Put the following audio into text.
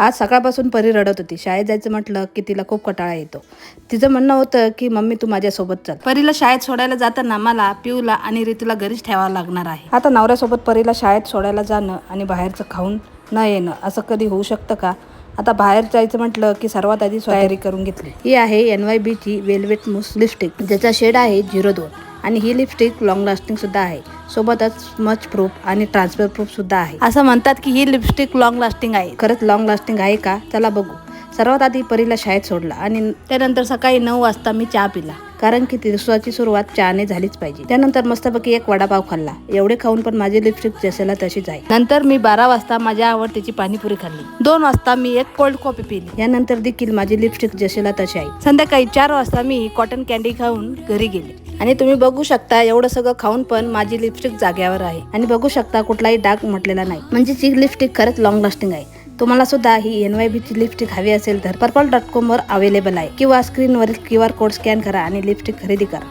आज सकाळपासून परी रडत होती. शाळेत जायचं म्हटलं की तिला खूप कटाळा येतो. तिचं म्हणणं होतं की मम्मी तू माझ्यासोबत चल. परीला शाळेत सोडायला जाताना मला पिऊला आणि रीतीला घरीच ठेवावं लागणार आहे. आता नवऱ्यासोबत परीला शाळेत सोडायला जाणं आणि बाहेरचं खाऊन न येणं असं कधी होऊ शकतं का? आता बाहेर जायचं म्हटलं की सर्वात आधी तयारी करून घेतली. ही आहे एन वाय बीची वेल्वेट मूस लिपस्टिक ज्याचा शेड आहे झिरो दोन आणि ही लिपस्टिक लॉंग लास्टिंग सुद्धा आहे. सोबतच स्मच प्रूफ आणि ट्रान्सफर प्रूफ सुद्धा आहे. असं म्हणतात की ही लिपस्टिक लॉंग लास्टिंग आहे. खरंच लॉंग लास्टिंग आहे का? चला बघू. सर्वात आधी परीला शाळेत सोडला आणि त्यानंतर सकाळी नऊ वाजता मी चहा पिला. कारण की दिवसाची सुरुवात चहाने झालीच पाहिजे. त्यानंतर मस्तपैकी एक वडापाव खाल्ला. एवढे खाऊन पण माझी लिपस्टिक जसेला तशीच आहे. नंतर मी बारा वाजता माझ्या आवडतीची पाणीपुरी खाल्ली. दोन वाजता मी एक कोल्ड कॉफी पिली. यानंतर देखील माझी लिपस्टिक जसेला तशी आहे. संध्याकाळी चार वाजता मी कॉटन कॅन्डी खाऊन घरी गेले. आणि तुम्ही बघू शकता एवढं सगळं खाऊन पण माझी लिपस्टिक जाग्यावर आहे. आणि बघू शकता कुठलाही डाग म्हटलेला नाही. म्हणजे ची लिपस्टिक खरंच लॉंग लास्टिंग आहे. तुम्हाला सुद्धा ही एन वाय बीची लिपस्टिक हवी असेल तर पर्पल डॉट कॉमवर अवेलेबल आहे. किंवा स्क्रीनवरील क्यू आर कोड स्कॅन करा आणि लिपस्टिक खरेदी करा.